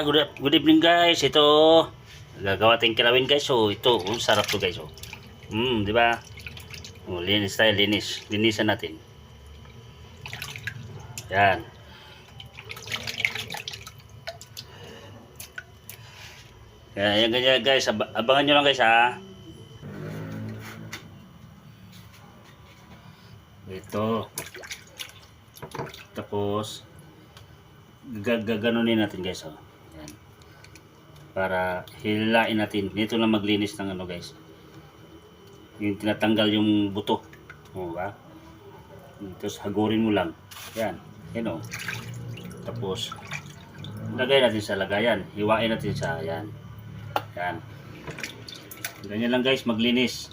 Ah, good, good evening guys. Ito, gagawa tayong kilawin guys. So, ito, oh, sarap to guys. Oh. Mm, di ba? Oh, linis tayo, linis. Linisan natin. Yan. Yan, yan ganyan guys. Ab- abangan nyo lang guys ha. Ito. Tapos, gag- gaganunin natin guys. Oh. Para hilain natin. Dito lang maglinis ng ano guys. Yung tinatanggal yung buto. O ba? Tapos hagurin mo lang. Yan. Yan o. Tapos, lagay natin sa lagayan. Hiwain natin sa yan. Yan. Ganyan lang guys, maglinis.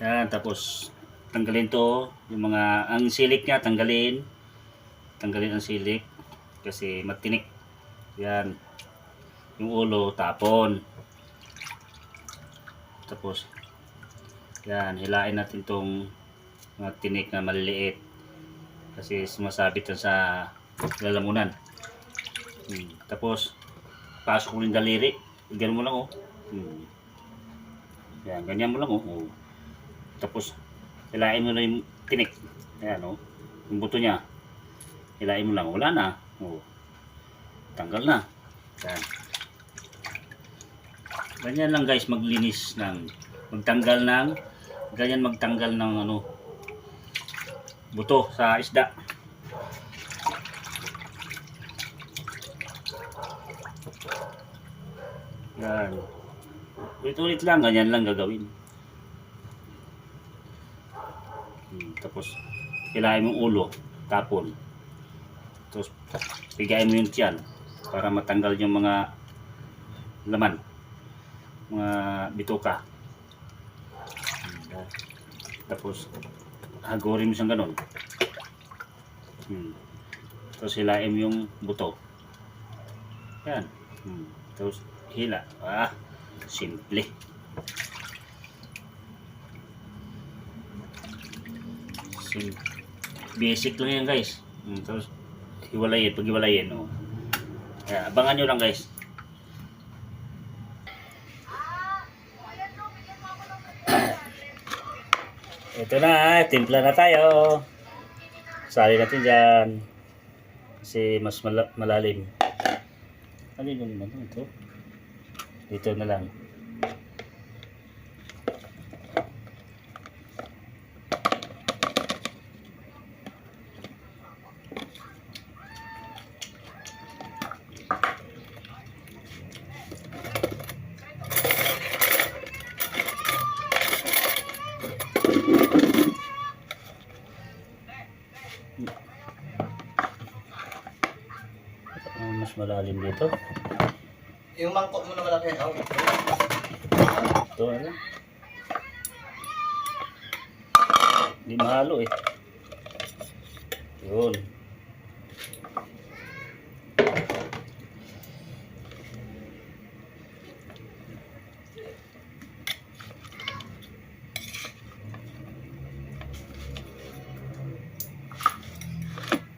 Yan, tapos tanggalin to, yung mga, ang silik niya tanggalin. Tanggalin ang silik kasi matinik. Yan. Yung ulo tapon. Tapos yan, hilain natin tong mga tinik na maliliit. Kasi sumasabit yan sa lalamunan. Hmm. Tapos pasok mo yung daliri. Ganyan mo lang oh. Hmm. Yan, ganyan mo lang oh. oh. Tapos, hilain mo na yung tinik. Ayan, oh. Yung buto niya. Hilain mo lang. Wala na. Oh. Tanggal na. Ayan. Ganyan lang guys, maglinis ng, magtanggal ng, ganyan magtanggal ng ano, buto sa isda. Yan. Ulit-ulit lang, ganyan lang gagawin. Hmm, tapos, hilahin mo yung ulo, tapon. Tapos, pigayin mo yung tiyan para matanggal yung mga laman. Mga bituka. Tapos, hagurin mo siyang ganun. Hmm. Tapos, hilahin mo yung buto. Yan. Hmm. Tapos, hila. Ah, simple. Sim basic lang yan guys. Hmm, tapos hiwalayin, pag hiwalayin, oh. Kaya, abangan nyo lang guys. Ito na, timpla na tayo. Sali natin dyan. Kasi mas mala- malalim. Ano yung ano ito? Dito na lang. Ano mas malalim dito? Yung mangkok mo na malaki. Oh. Ito ano? Hindi mahalo eh. Yun.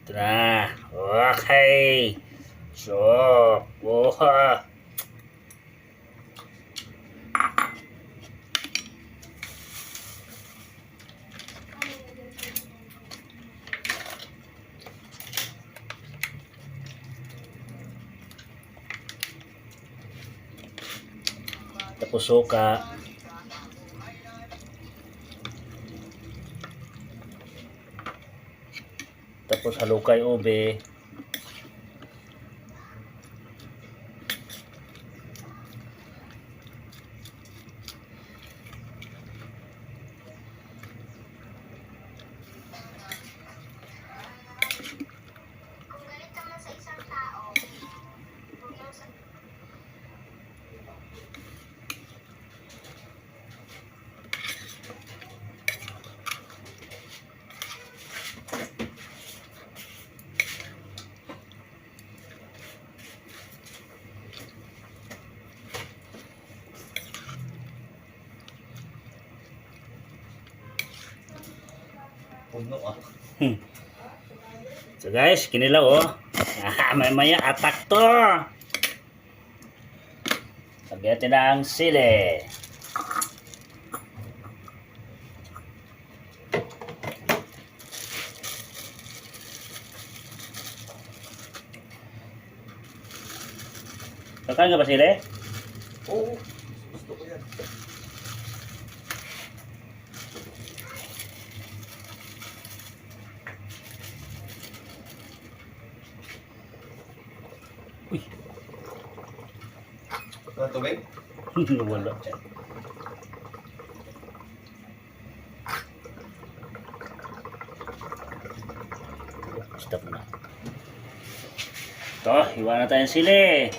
Ito na. Okay. So, buha. Tapos suka. Tapos halukay ube. Puno ah. So guys, kinilaw oh. Ah, may maya atak to. Lagyan natin ang sili. Kakain ka ba sili? Oo. Gusto ko yan. Uy, Wala tubig? wala. Stop na. Ito, iwan na tayong sili.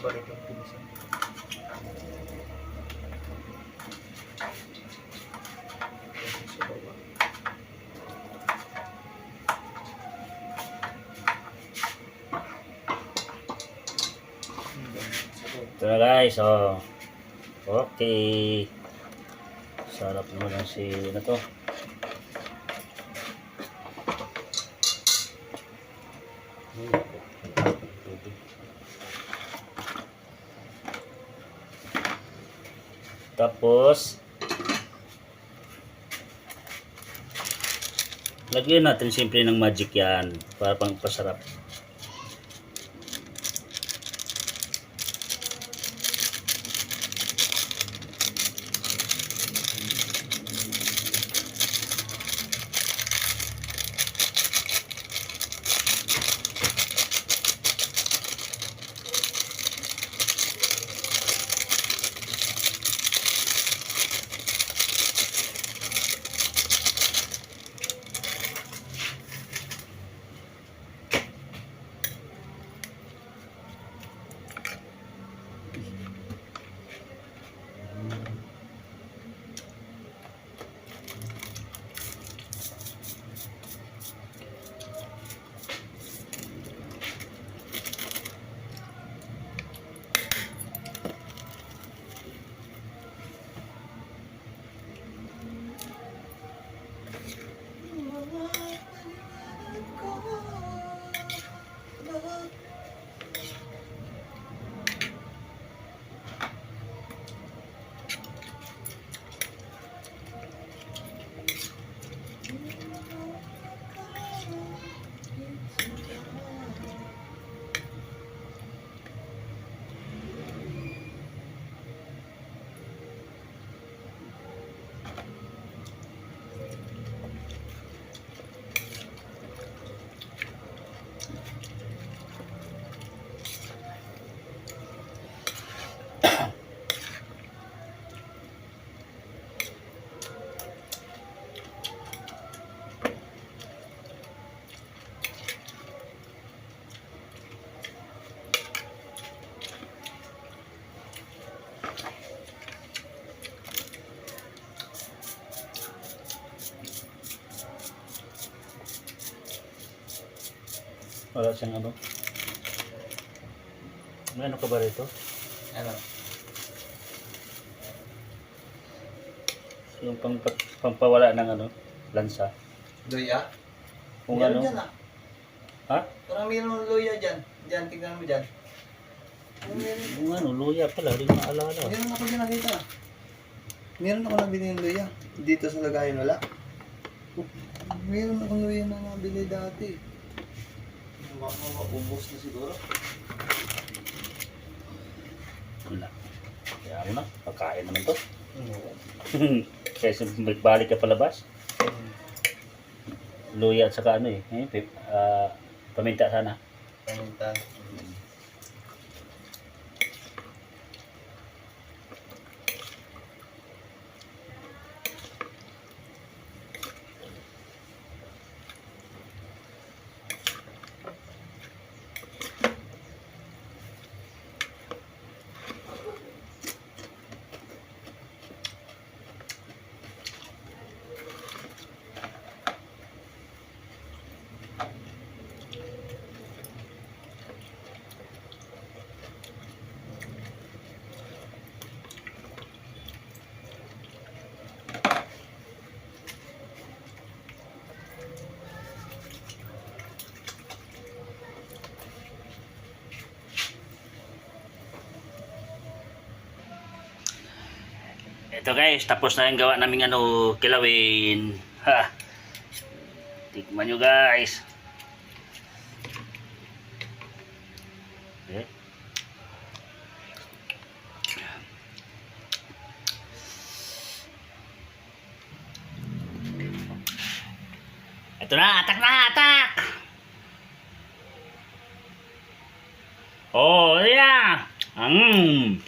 Ang pinisan. Sa. Ito guys, oh. Okay. Sarap naman ang sili na to. Tapos, lagyan natin simple ng magic yan para pang pasarap. Wala siyang ano. May ano ka ba rito? Ano? Yung pang, pampawala ng ano, lansa. Luya? Kung Meron ano. dyan ah. Ha? Parang mayroon luya dyan. Dyan, tignan mo dyan. Meron, Yung ano, luya pala, hindi maalala. meron ako dyan nakita. Meron ako nabili ng luya. Dito sa lagayan wala. Meron ako luya na nabili dati. Baka maubos na siguro. Wala. Kaya ako na, pagkain naman to. Oo. Kaya balik ka palabas. Luya at saka ano eh, eh pip, ah, paminta sana. Paminta. Ito guys, tapos na yung gawa naming ano, kilawin. Ha. Tikman nyo guys. Eh. Ito na, atak na, atak! Oh, yeah! Mm.